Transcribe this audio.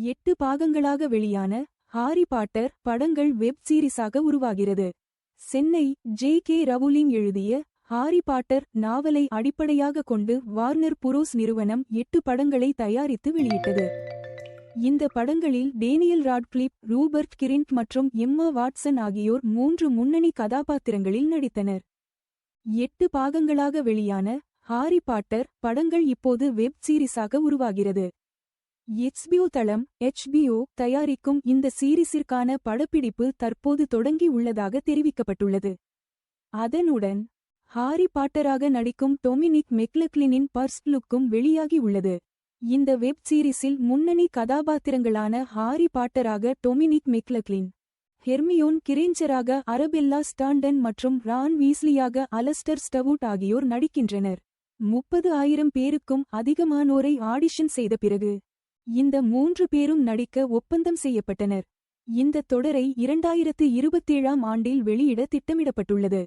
எட்டு பாகங்களாக வெளியான ஹாரி பாட்டர் படங்கள் வெப் சீரிஸாக உருவாகிறது. சென்னை ஜே கே ரவுலிங் எழுதிய ஹாரி பாட்டர் நாவலை அடிப்படையாக கொண்டு வார்னர் புரோஸ் நிறுவனம் எட்டு படங்களை தயாரித்து வெளியிட்டது. இந்த படங்களில் டேனியல் ராட்க்ளிப் ரூபர்ட் கிரிண்ட் மற்றும் எம்மா வாட்சன் ஆகியோர் மூன்று முன்னணி கதாபாத்திரங்களில் நடித்தனர். எட்டு பாகங்களாக வெளியான ஹாரி பாட்டர் படங்கள் இப்போது வெப் சீரிஸாக உருவாகிறது. எச்பிஓ தளம் எச்பிஓ தயாரிக்கும் இந்த சீரிஸிற்கான படப்பிடிப்பு தற்போது தொடங்கி உள்ளதாக தெரிவிக்கப்பட்டுள்ளது. அதனுடன் ஹாரி பாட்டராக நடிக்கும் டொமினிக் மெக்லக்லினின் பர்ஸ்ட் லுக்கும் வெளியாகி உள்ளது. இந்த வெப் சீரிஸில் முன்னணி கதாபாத்திரங்களான ஹாரி பாட்டராக டொமினிக் மெக்லக்லின் ஹெர்மியோன் கிரேஞ்சராக அரபெல்லா ஸ்டாண்டன் மற்றும் ரான் வீஸ்லியாக அலஸ்டர் ஸ்டவுட் ஆகியோர் நடிக்கின்றனர். முப்பது ஆயிரம் பேருக்கும் அதிகமானோரை ஆடிஷன் செய்த பிறகு இந்த மூன்று பேரும் நடிக்க ஒப்பந்தம் செய்யப்பட்டனர். இந்த தொடரை இரண்டாயிரத்து இருபத்தேழாம் ஆண்டில் வெளியிட திட்டமிடப்பட்டுள்ளது.